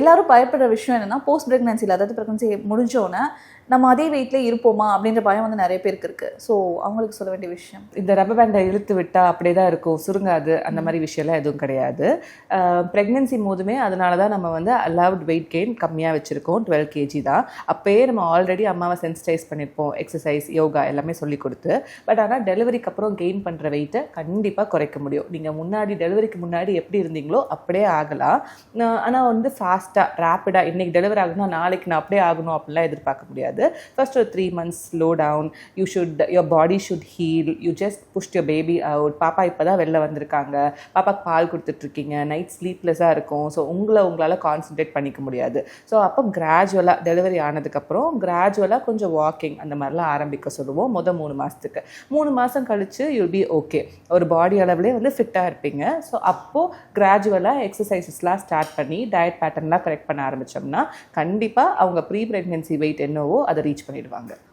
எல்லாரும் பயப்படுற விஷயம் என்னன்னா போஸ்ட் ப்ரெக்னன்சியில் அதாவது ப்ரெக்னன்சி முடிஞ்சோடனே நம்ம அதே வெயிட்லேயே இருப்போமா அப்படின்ற பயம் வந்து நிறைய பேருக்கு இருக்குது ஸோ அவங்களுக்கு சொல்ல வேண்டிய விஷயம். இந்த ரப்பர் பேண்டை இழுத்து விட்டால் அப்படியே தான் இருக்கும். சுருங்காது அந்த மாதிரி விஷயம்லாம் எதுவும் கிடையாது. ப்ரெக்னென்சி போதுமே அதனால தான் நம்ம வந்து அலவுட் வெயிட் கெயின் கம்மியாக வச்சுருக்கோம். டுவெல் கேஜி தான். அப்போயே நம்ம ஆல்ரெடி அம்மாவை சென்சிடைஸ் பண்ணியிருப்போம். எக்ஸசைஸ் யோகா எல்லாமே சொல்லி கொடுத்து. பட் ஆனால் டெலிவரிக்கு அப்புறம் கெயின் பண்ணுற வெயிட்டை கண்டிப்பாக குறைக்க முடியும். நீங்கள் முன்னாடி டெலிவரிக்கு முன்னாடி எப்படி இருந்தீங்களோ அப்படியே ஆகலாம். ஆனால் வந்து ஃபாஸ்ட் ஃபாஸ்ட்டாக ரேப்பிடாக இன்னைக்கு டெலிவரி ஆகணும் நாளைக்கு நான் அப்படியே ஆகணும் அப்படிலாம் எதிர்பார்க்க முடியாது. ஃபர்ஸ்ட் ஒரு three months slow down you should your body should heal you just push your baby out பாப்பா இப்போ தான் வெளில வந்திருக்காங்க. பாப்பாக்கு பால் கொடுத்துட்ருக்கீங்க. நைட் ஸ்லீப்லெஸ்ஸாக இருக்கும். ஸோ உங்களை உங்களால் கான்சென்ட்ரேட் பண்ணிக்க முடியாது. ஸோ அப்போ கிராஜுவலாக டெலிவரி ஆனதுக்கப்புறம் கிராஜுவலாக கொஞ்சம் வாக்கிங் அந்த மாதிரிலாம் ஆரம்பிக்க சொல்லுவோம். மொதல் மூணு மாதத்துக்கு மூணு மாதம் கழிச்சு யூல் பி ஓகே ஒரு பாடி அளவுலேயே வந்து ஃபிட்டாக இருப்பீங்க. ஸோ அப்போது கிராஜுவலாக எக்ஸசைசஸ்லாம் ஸ்டார்ட் பண்ணி டயட் பேட்டர்ன்லாம் கரெக்ட் பண்ண ஆரம்பித்தோம்னா கண்டிப்பாக அவங்க ப்ரீ ப்ரெக்னென்சி வெயிட் என்னவோ அதை ரீச் பண்ணிடுவாங்க.